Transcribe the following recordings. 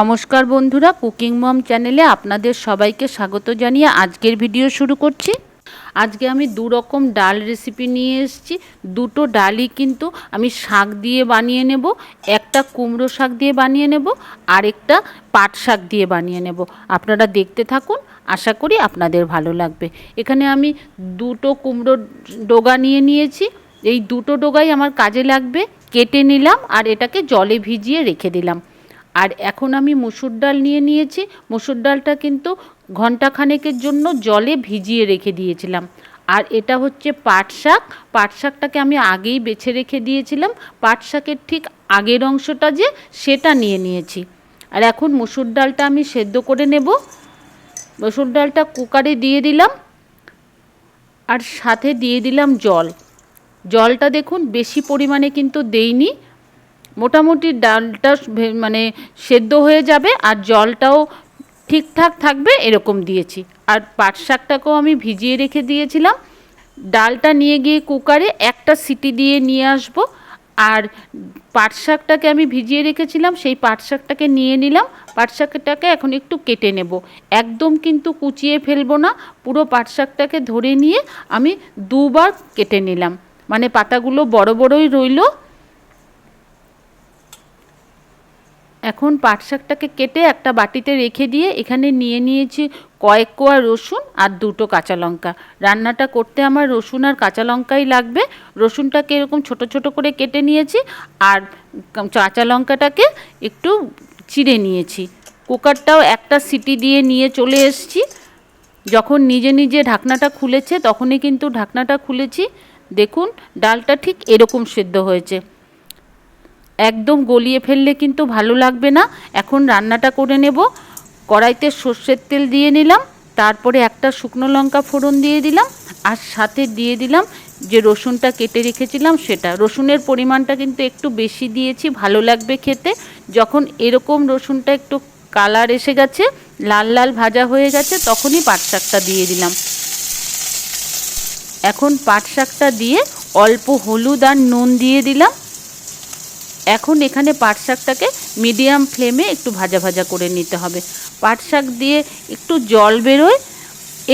নমস্কার বন্ধুরা, কুকিং মম চ্যানেলে আপনাদের সবাইকে স্বাগত জানিয়ে আজকের ভিডিও শুরু করছি। আজকে আমি দু রকম ডাল রেসিপি নিয়ে এসেছি। দুটো ডালই কিন্তু আমি শাক দিয়ে বানিয়ে নেব, একটা কুমড়ো শাক দিয়ে বানিয়ে নেব আরেকটা পাট শাক দিয়ে বানিয়ে নেব। আপনারা দেখতে থাকুন, আশা করি আপনাদের ভালো লাগবে। এখানে আমি দুটো কুমড়ো ডোগা নিয়ে নিয়েছি। এই দুটো ডোগাই আমার কাজে লাগবে। কেটে নিলাম আর এটাকে জলে ভিজিয়ে রেখে দিলাম। আর এখন আমি মুসুর ডাল নিয়ে নিয়েছি। মুসুর ডালটা কিন্তু ঘন্টাখানেকের জন্য জলে ভিজিয়ে রেখে দিয়েছিলাম। আর এটা হচ্ছে পাট শাক। পাট শাকটাকে আমি আগেই বেছে রেখে দিয়েছিলাম। পাট শাকের ঠিক আগের অংশটা যে, সেটা নিয়ে নিয়েছি। আর এখন মুসুর ডালটা আমি সেদ্ধ করে নেব। মসুর ডালটা কুকারে দিয়ে দিলাম। আর সাথে দিয়ে দিলাম জল। জলটা দেখুন, বেশি পরিমাণে কিন্তু দেইনি। মোটামুটি ডালটা মানে সেদ্ধ হয়ে যাবে আর জলটাও ঠিকঠাক থাকবে এরকম দিয়েছি। আর পাট শাকটাকেও আমি ভিজিয়ে রেখে দিয়েছিলাম। ডালটা নিয়ে গিয়ে কুকারে একটা সিটি দিয়ে নিয়ে আসব আর পাট শাকটাকে আমি ভিজিয়ে রেখেছিলাম, সেই পাট শাকটাকে নিয়ে নিলাম। পাট শাকটাকে এখন একটু কেটে নেব। একদম কিন্তু কুচিয়ে ফেলব না, পুরো পাট শাকটাকে ধরে নিয়ে আমি দুবার কেটে নিলাম। মানে পাতাগুলো বড় বড়ই রইল। এখন পাট শাকটাকে কেটে একটা বাটিতে রেখে দিয়ে এখানে নিয়ে নিয়েছি কয়েক কোয়া রসুন আর দুটো কাঁচা লঙ্কা। রান্নাটা করতে আমার রসুন আর কাঁচা লঙ্কাই লাগবে। রসুনটাকে এরকম ছোট ছোট করে কেটে নিয়েছি আর কাঁচা লঙ্কাটাকে একটু চিড়ে নিয়েছি। কুকারটাও একটা সিটি দিয়ে নিয়ে চলে এসেছি। যখন নিজে নিজে ঢাকনাটা খুলেছে তখনই কিন্তু ঢাকনাটা খুলেছি। দেখুন, ডালটা ঠিক এরকম সেদ্ধ হয়েছে। একদম গলিয়ে ফেললে কিন্তু ভালো লাগবে না। এখন রান্নাটা করে নেব। কড়াইতে সর্ষের তেল দিয়ে নিলাম। তারপরে একটা শুকনো লঙ্কা ফোড়ন দিয়ে দিলাম। আর সাথে দিয়ে দিলাম যে রসুনটা কেটে রেখেছিলাম সেটা। রসুনের পরিমাণটা কিন্তু একটু বেশি দিয়েছি, ভালো লাগবে খেতে। যখন এরকম রসুনটা একটু কালার এসে গেছে, লাল লাল ভাজা হয়ে গেছে, তখনই পাট শাকটা দিয়ে দিলাম। এখন পাট শাকটা দিয়ে অল্প হলুদ আর নুন দিয়ে দিলাম। এখন এখানে পাট শাকটাকে মিডিয়াম ফ্লেমে একটু ভাজা ভাজা করে নিতে হবে। পাট শাক দিয়ে একটু জল বেরোয়,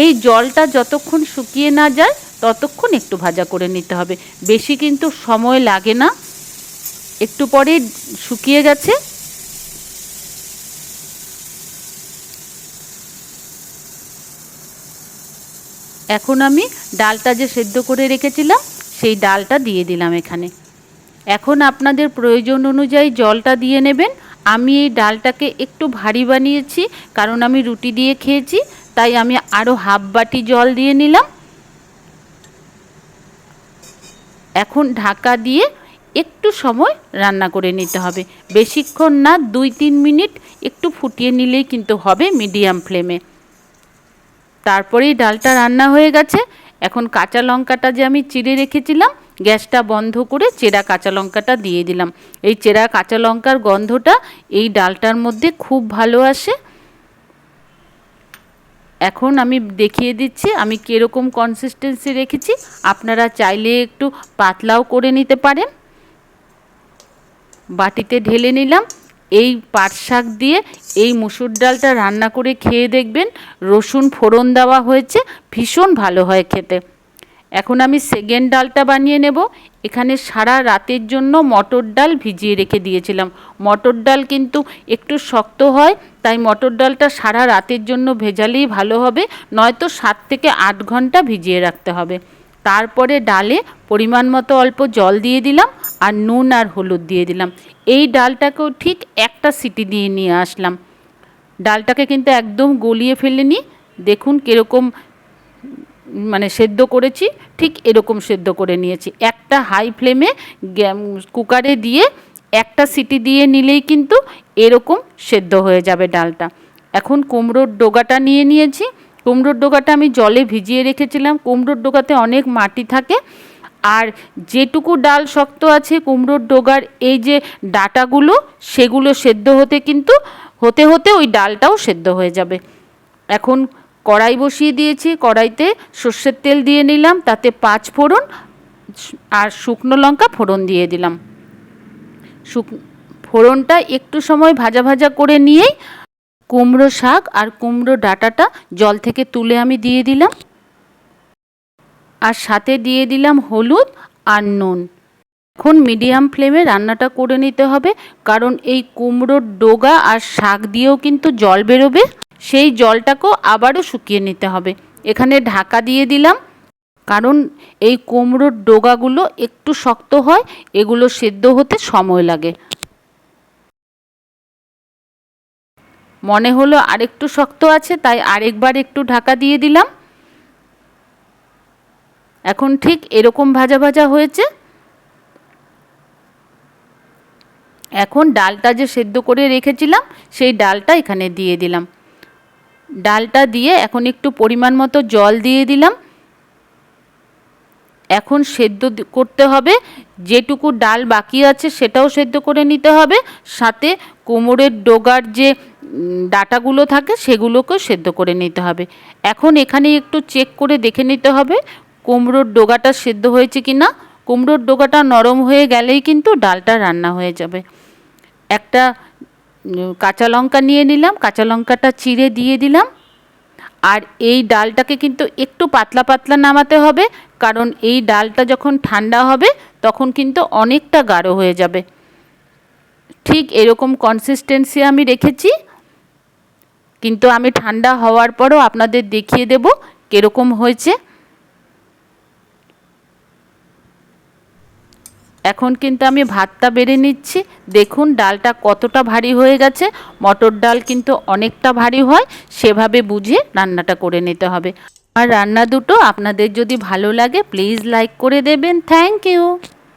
এই জলটা যতক্ষণ শুকিয়ে না যায় ততক্ষণ একটু ভাজা করে নিতে হবে। বেশি কিন্তু সময় লাগে না। একটু পরে শুকিয়ে গেছে। এখন আমি ডালটা যে সেদ্ধ করে রেখেছিলাম, সেই ডালটা দিয়ে দিলাম এখানে। এখন আপনাদের প্রয়োজন অনুযায়ী জলটা দিয়ে নেবেন। আমি এই ডালটাকে একটু ভারী বানিয়েছি, কারণ আমি রুটি দিয়ে খেয়েছি, তাই আমি আরও হাফ বাটি জল দিয়ে নিলাম। এখন ঢাকা দিয়ে একটু সময় রান্না করে নিতে হবে। বেশিক্ষণ না, দুই তিন মিনিট একটু ফুটিয়ে নিলেই কিন্তু হবে মিডিয়াম ফ্লেমে। তারপরেই ডালটা রান্না হয়ে গেছে। এখন কাঁচা লঙ্কাটা যে আমি চিড়ে রেখেছিলাম গ্যাসটা বন্ধ করে চেরা কাঁচা লঙ্কাটা দিয়ে দিলাম। এই চেরা কাঁচা লঙ্কার গন্ধটা এই ডালটার মধ্যে খুব ভালো আসে। এখন আমি দেখিয়ে দিচ্ছি, আমি কীরকম কনসিস্টেন্সি রেখেছি। আপনারা চাইলে একটু পাতলাও করে নিতে পারেন। বাটিতে ঢেলে নিলাম। এই পাট শাক দিয়ে এই মুসুর ডালটা রান্না করে খেয়ে দেখবেন, রসুন ফোড়ন দেওয়া হয়েছে, ভীষণ ভালো হয় খেতে। এখন আমি সেকেন্ড ডালটা বানিয়ে নেব। এখানে সারা রাতের জন্য মটর ডাল ভিজিয়ে রেখে দিয়েছিলাম। মটর ডাল কিন্তু একটু শক্ত হয়, তাই মটর ডালটা সারা রাতের জন্য ভেজালেই ভালো হবে, নয়তো সাত থেকে আট ঘণ্টা ভিজিয়ে রাখতে হবে। তারপরে ডালে পরিমাণ মতো অল্প জল দিয়ে দিলাম আর নুন আর হলুদ দিয়ে দিলাম। এই ডালটাকেও ঠিক একটা সিটি দিয়ে নিয়ে আসলাম। ডালটাকে কিন্তু একদম গলিয়ে ফেলেনি। দেখুন কীরকম মানে সেদ্ধ করেছি, ঠিক এরকম সেদ্ধ করে নিয়েছি। একটা হাই ফ্লেমে কুকারে দিয়ে একটা সিটি দিয়ে নিলেই কিন্তু এরকম সেদ্ধ হয়ে যাবে ডালটা। এখন কুমড়োর ডোগাটা নিয়ে নিয়েছি। কুমড়োর ডোগাটা আমি জলে ভিজিয়ে রেখেছিলাম। কুমড়োর ডোগাতে অনেক মাটি থাকে। আর যেটুকু ডাল শক্ত আছে, কুমড়োর ডোগার এই যে ডাটাগুলো, সেগুলো সেদ্ধ হতে কিন্তু, হতে হতে ওই ডালটাও সেদ্ধ হয়ে যাবে। এখন কড়াই বসিয়ে দিয়েছি, কড়াইতে সর্ষের তেল দিয়ে নিলাম, তাতে পাঁচ ফোড়ন আর শুকনো লঙ্কা ফোড়ন দিয়ে দিলাম। শুক, ফোড়নটা একটু সময় ভাজা ভাজা করে নিয়েই কুমড়ো শাক আর কুমড়ো ডাঁটাটা জল থেকে তুলে আমি দিয়ে দিলাম। আর সাথে দিয়ে দিলাম হলুদ আর নুন। এখন মিডিয়াম ফ্লেমে রান্নাটা করে নিতে হবে, কারণ এই কুমড়োর ডোগা আর শাক দিয়েও কিন্তু জল বেরোবে। সেই জলটাকেও আবারও শুকিয়ে নিতে হবে। এখানে ঢাকা দিয়ে দিলাম। কারণ এই কুমড়োর ডোগাগুলো একটু শক্ত হয়, এগুলো সেদ্ধ হতে সময় লাগে। মনে হলো আরেকটু শক্ত আছে, তাই আরেকবার একটু ঢাকা দিয়ে দিলাম। এখন ঠিক এরকম ভাজা ভাজা হয়েছে। এখন ডালটা যে সেদ্ধ করে রেখেছিলাম, সেই ডালটা এখানে দিয়ে দিলাম। ডালটা দিয়ে এখন একটু পরিমাণ মতো জল দিয়ে দিলাম। এখন সেদ্ধ করতে হবে। যেটুকু ডাল বাকি আছে সেটাও সেদ্ধ করে নিতে হবে। সাথে কোমরের ডোগার যে ডাটাগুলো থাকে সেগুলোকেও সেদ্ধ করে নিতে হবে। এখন এখানে একটু চেক করে দেখে নিতে হবে কুমড়োর ডোগাটা সেদ্ধ হয়েছে কি না কুমড়োর ডোগাটা নরম হয়ে গেলেই কিন্তু ডালটা রান্না হয়ে যাবে। একটা কাঁচা লঙ্কা নিয়ে নিলাম, কাঁচা লঙ্কাটা চিড়ে দিয়ে দিলাম। আর এই ডালটাকে কিন্তু একটু পাতলা পাতলা নামাতে হবে, কারণ এই ডালটা যখন ঠান্ডা হবে, তখন কিন্তু অনেকটা গাঢ় হয়ে যাবে। ঠিক এরকম কনসিস্টেন্সি আমি রেখেছি। কিন্তু আমি ঠান্ডা হওয়ার পরও আপনাদের দেখিয়ে দেব কীরকম হয়েছে। এখন কিন্তু আমি ভাতটা বেড়ে নিচ্ছি। দেখুন, ডালটা কতটা ভারী হয়ে গেছে। মটর ডাল কিন্তু অনেকটা ভারী হয়। সেভাবে বুঝে রান্নাটা করে নিতে হবে। আর রান্না দুটো আপনাদের যদি ভালো লাগে প্লিজ লাইক করে দেবেন। Thank you